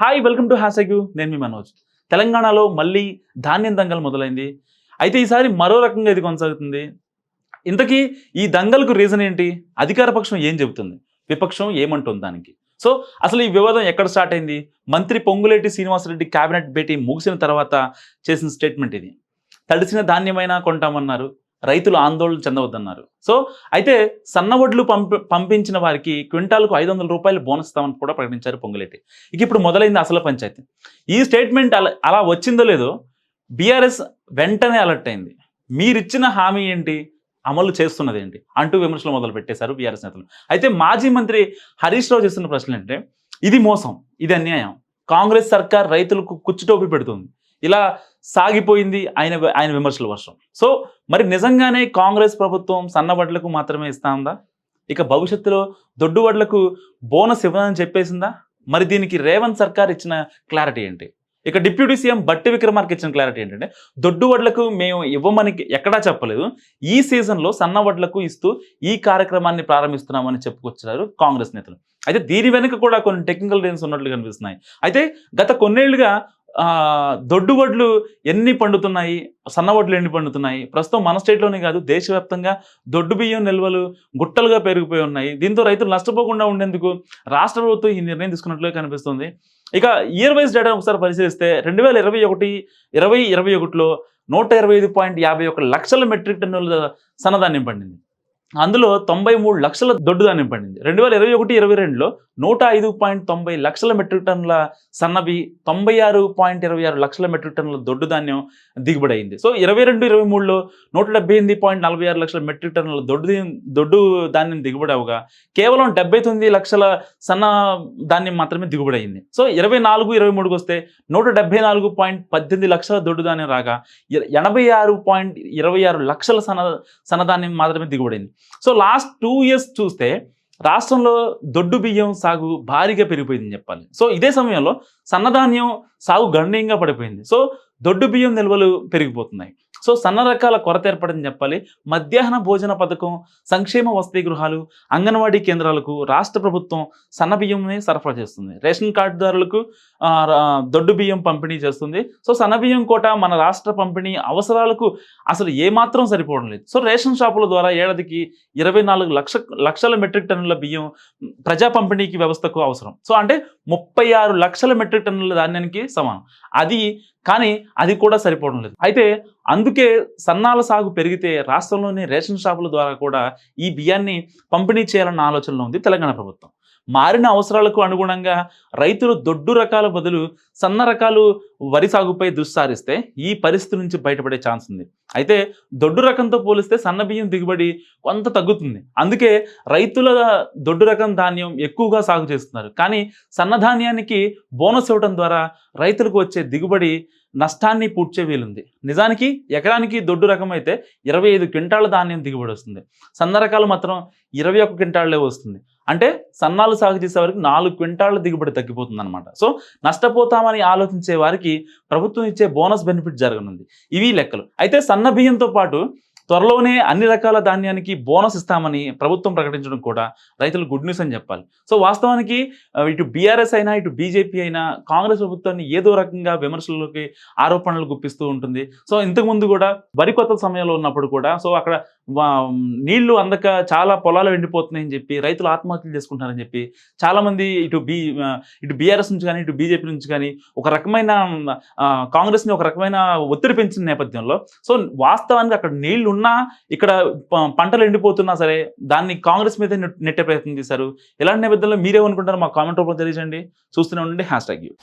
Hi welcome to hash you నేను మీ మనోజ్. తెలంగాణలో మళ్ళీ ధాన్యం దంగల్ మొదలైంది. అయితే ఈసారి మరో రకంగా ఇది కొనసాగుతుంది. ఇంతకీ ఈ దంగల్కు రీజన్ ఏంటి? అధికార పక్షం ఏం చెబుతుంది? విపక్షం ఏమంటుంది దానికి? సో అసలు ఈ వివాదం ఎక్కడ స్టార్ట్ అయింది? మంత్రి పొంగులేటి శ్రీనివాసరెడ్డి కేబినెట్ భేటీ ముగిసిన తర్వాత చేసిన స్టేట్మెంట్ ఇది. తడిసిన ధాన్యమైనా కొంటామన్నారు. రైతులు ఆందోళన చెందవద్దన్నారు. సో అయితే సన్నవడ్లు పంపి పంపించిన వారికి క్వింటాల్కు ఐదు వందల రూపాయలు బోనస్ ఇస్తామని కూడా ప్రకటించారు పొంగులేటి. ఇక ఇప్పుడు మొదలైంది అసలు పంచాయతీ. ఈ స్టేట్మెంట్ అలా అలా వచ్చిందో లేదో బీఆర్ఎస్ వెంటనే అలర్ట్ అయింది. మీరిచ్చిన హామీ ఏంటి? అమలు చేస్తున్నది ఏంటి అంటూ విమర్శలు మొదలు పెట్టేశారు బీఆర్ఎస్ నేతలు. అయితే మాజీ మంత్రి హరీష్ రావు చేస్తున్న ప్రశ్నలు ఏంటంటే ఇది మోసం ఇది అన్యాయం. కాంగ్రెస్ సర్కార్ రైతులకు కుచ్చుటోపి పెడుతుంది. ఇలా సాగిపోయింది ఆయన ఆయన విమర్శల వర్షం. సో మరి నిజంగానే కాంగ్రెస్ ప్రభుత్వం సన్నబడ్లకు మాత్రమే ఇస్తాందా ఇక భవిష్యత్తులో దొడ్డువడ్లకు బోనస్ ఇవ్వదని చెప్పేసిందా? మరి దీనికి రేవంత్ సర్కార్ ఇచ్చిన క్లారిటీ ఏంటి? ఇక డిప్యూటీ సీఎం బట్టి విక్రమార్కి ఇచ్చిన క్లారిటీ ఏంటంటే దొడ్డు వడ్లకు మేము ఇవ్వమని ఎక్కడా చెప్పలేదు. ఈ సీజన్లో సన్న వడ్లకు ఇస్తూ ఈ కార్యక్రమాన్ని ప్రారంభిస్తున్నామని చెప్పుకొచ్చారు కాంగ్రెస్ నేతలు. అయితే దీని వెనుక కూడా కొన్ని టెక్నికల్ రీజన్స్ ఉన్నట్లు కనిపిస్తున్నాయి. అయితే గత కొన్నేళ్ళుగా దొడ్డువడ్లు ఎన్ని పండుతున్నాయి? సన్న వడ్లు ఎన్ని పండుతున్నాయి? ప్రస్తుతం మన స్టేట్లోనే కాదు దేశవ్యాప్తంగా దొడ్డు బియ్యం నిల్వలు గుట్టలుగా పెరిగిపోయి ఉన్నాయి. దీంతో రైతులు నష్టపోకుండా ఉండేందుకు రాష్ట్ర ప్రభుత్వం ఈ నిర్ణయం తీసుకున్నట్లుగా కనిపిస్తుంది. ఇక ఇయర్ వైజ్ డేటా ఒకసారి పరిశీలిస్తే రెండు వేల ఇరవై ఒకటి ఇరవై ఇరవై ఒకటిలో నూట ఇరవై ఐదు పాయింట్ యాభై ఒక లక్షల మెట్రిక్ టన్నుల సన్నధాన్యం పండింది. అందులో తొంభై మూడు లక్షల దొడ్డు ధాన్యం పండింది. రెండు వేల ఇరవై ఒకటి ఇరవై రెండులో నూట ఐదు పాయింట్ తొంభై లక్షల మెట్రిక్ టన్నుల సన్నబి తొంభై ఆరు పాయింట్ ఇరవై ఆరు లక్షల మెట్రిక్ టన్నుల దొడ్డు ధాన్యం దిగుబడి అయింది సో ఇరవై రెండు ఇరవై మూడులో నూట డెబ్బై ఎనిమిది పాయింట్ నలభై ఆరు లక్షల మెట్రిక్ టన్నుల దొడ్డు దొడ్డు ధాన్యం దిగుబడి అవగా కేవలం డెబ్బై తొమ్మిది లక్షల సన్న ధాన్యం మాత్రమే దిగుబడి అయింది సో ఇరవై నాలుగు ఇరవై మూడుకి వస్తే నూట డెబ్బై నాలుగు పాయింట్ పద్దెనిమిది లక్షల దొడ్డు ధాన్యం రాగా ఎనభై ఆరు పాయింట్ ఇరవై ఆరు లక్షల సన్న సన్నధాన్యం మాత్రమే దిగుబడింది సో లాస్ట్ టూ ఇయర్స్ చూస్తే రాష్ట్రంలో దొడ్డు బియ్యం సాగు భారీగా పెరిగిపోయిందని చెప్పాలి. సో ఇదే సమయంలో సన్నధాన్యం సాగు గణనీయంగా పడిపోయింది. సో దొడ్డు బియ్యం నిల్వలు పెరిగిపోతున్నాయి. సో సన్న రకాల కొరత ఏర్పడిందని చెప్పాలి. మధ్యాహ్న భోజన పథకం సంక్షేమ వసతి గృహాలు అంగన్వాడీ కేంద్రాలకు రాష్ట్ర ప్రభుత్వం సన్న బియ్యంని సరఫరా చేస్తుంది. రేషన్ కార్డుదారులకు దొడ్డు బియ్యం పంపిణీ చేస్తుంది. సో సన్న బియ్యం కోట మన రాష్ట్ర పంపిణీ అవసరాలకు అసలు ఏమాత్రం సరిపోవడం లేదు. సో రేషన్ షాపుల ద్వారా ఏడాదికి ఇరవై నాలుగు లక్ష లక్షల మెట్రిక్ టన్నుల బియ్యం ప్రజా పంపిణీకి వ్యవస్థకు అవసరం. సో అంటే ముప్పై ఆరు లక్షల మెట్రిక్ టన్నుల ధాన్యానికి సమానం. అది కానీ అది కూడా సరిపోవడం లేదు. అయితే అందుకే సన్నాల సాగు పెరిగితే రాష్ట్రంలోని రేషన్ షాపుల ద్వారా కూడా ఈ బియ్యాన్ని పంపిణీ చేయాలన్న ఆలోచనలో ఉంది తెలంగాణ ప్రభుత్వం. మారిన అవసరాలకు అనుగుణంగా రైతులు దొడ్డు రకాల బదులు సన్న రకాలు వరి సాగుపై దుస్సారిస్తే ఈ పరిస్థితి నుంచి బయటపడే ఛాన్స్ ఉంది. అయితే దొడ్డు రకంతో పోలిస్తే సన్న బియ్యం దిగుబడి కొంత తగ్గుతుంది. అందుకే రైతుల దొడ్డు రకం ధాన్యం ఎక్కువగా సాగు చేస్తున్నారు. కానీ సన్నధాన్యానికి బోనస్ ఇవ్వడం ద్వారా రైతులకు వచ్చే దిగుబడి నష్టాన్ని పూడ్చే వీలుంది. నిజానికి ఎకరానికి దొడ్డు రకం అయితే ఇరవై ఐదు క్వింటాల ధాన్యం దిగుబడి వస్తుంది. సన్న రకాలు మాత్రం ఇరవై ఒక్క క్వింటాళ్ళే వస్తుంది. అంటే సన్నాలు సాగు చేసే వారికి నాలుగు క్వింటాళ్ళ దిగుబడి తగ్గిపోతుంది అనమాట సో నష్టపోతామని ఆలోచించే వారికి ప్రభుత్వం ఇచ్చే బోనస్ బెనిఫిట్ జరగనుంది. ఇవి లెక్కలు. అయితే సన్న బియ్యంతో పాటు త్వరలోనే అన్ని రకాల ధాన్యానికి బోనస్ ఇస్తామని ప్రభుత్వం ప్రకటించడం కూడా రైతులు గుడ్ న్యూస్ అని చెప్పాలి. సో వాస్తవానికి ఇటు బీఆర్ఎస్ అయినా ఇటు బీజేపీ అయినా కాంగ్రెస్ ప్రభుత్వాన్ని ఏదో రకంగా విమర్శలలోకి ఆరోపణలు గుప్పిస్తూ ఉంటుంది. సో ఇంతకుముందు కూడా వరి కొత్త సమయంలో ఉన్నప్పుడు కూడా సో అక్కడ వా- నీళ్ళు అందక చాలా పొలాలు ఎండిపోతున్నాయని చెప్పి రైతులు ఆత్మహత్యలు చేసుకుంటారని చెప్పి చాలా మంది ఇటు బీ ఇటు బీఆర్ఎస్ నుంచి కానీ ఇటు బీజేపీ నుంచి కానీ ఒక రకమైన కాంగ్రెస్ని ఒక రకమైన ఒత్తిడి పెంచిన నేపథ్యంలో సో వాస్తవానికి అక్కడ నీళ్ళు ఉన్నా ఇక్కడ పంటలు ఎండిపోతున్నా సరే దాన్ని కాంగ్రెస్ మీద నెట్టే ప్రయత్నం చేశారు. ఇలాంటి నేపథ్యంలో మీరేమనుకుంటారో మా కామెంట్ రూపంలో తెలియజేయండి. చూస్తూనే ఉండండి హ్యాష్ ట్యాగ్ యూ.